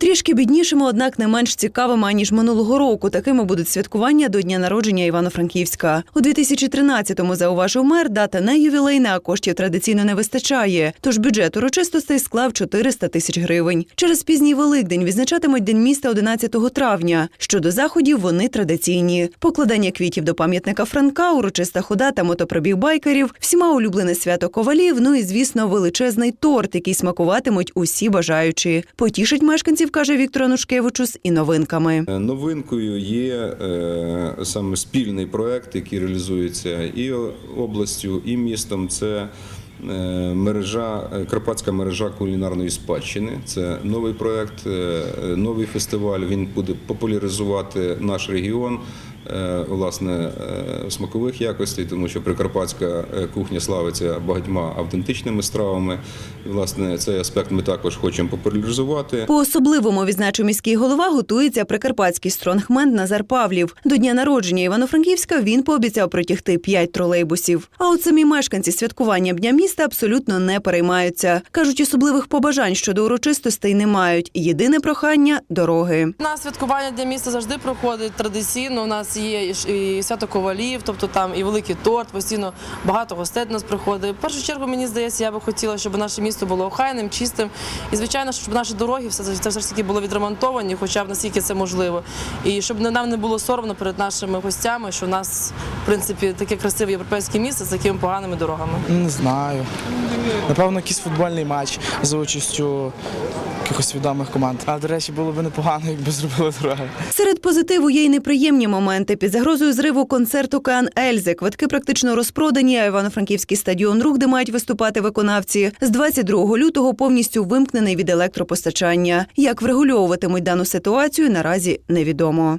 Трішки біднішими, однак не менш цікавими аніж минулого року. Такими будуть святкування до дня народження Івано-Франківська. У 2013-му зауважив мер, дата не ювілейна, а коштів традиційно не вистачає. Тож бюджет урочистостей склав 400 тисяч гривень. Через пізній Великдень відзначатимуть День міста 11 травня. Щодо заходів, вони традиційні: покладання квітів до пам'ятника Франка, урочиста хода та мотопробіг байкерів, всіма улюблене свято ковалів. Ну і звісно, величезний торт, який смакуватимуть усі бажаючі. Потішить мешканців, каже Віктор Анушкевичус, і новинками. Е, Новинкою є е, саме спільний проект, який реалізується і областю, і містом. Це е, мережа, Карпатська мережа кулінарної спадщини. Це новий проект, новий фестиваль. Він буде популяризувати наш регіон. Е, Власне, е, смакових якостей, тому що прикарпатська е, кухня славиться багатьма автентичними стравами. Власне, цей аспект ми також хочемо популяризувати. По особливому відзначив міський голова готується прикарпатський стронгмен Назар Павлів. До дня народження Івано-Франківська він пообіцяв протягти п'ять тролейбусів. А от самі мешканці святкування дня міста абсолютно не переймаються. кажуть, особливих побажань щодо урочистостей не мають. Єдине прохання дороги. У нас святкування для міста завжди проходить традиційно. У нас є і свято ковалів, тобто там і великий торт, постійно багато гостей до нас приходить. В першу чергу, мені здається, я би хотіла, щоб наше місто було охайним, чистим. І звичайно, щоб наші дороги все, це все ж таки були відремонтовані, хоча б наскільки це можливо. І щоб нам не було соромно перед нашими гостями, що нас принципі таке красиве європейське місто з такими поганими дорогами. Не знаю. Напевно, якийсь футбольний матч за участю якихось відомих команд. А до речі, було б непогано, якби зробили дороги. Серед позитиву є й неприємні моменти. Під загрозою зриву концерт «Океан Ельзи. Квитки практично розпродані, а Івано-Франківський стадіон «Рух», де мають виступати виконавці, з 22 лютого повністю вимкнений від електропостачання. Як врегульовуватимуть дану ситуацію, наразі невідомо.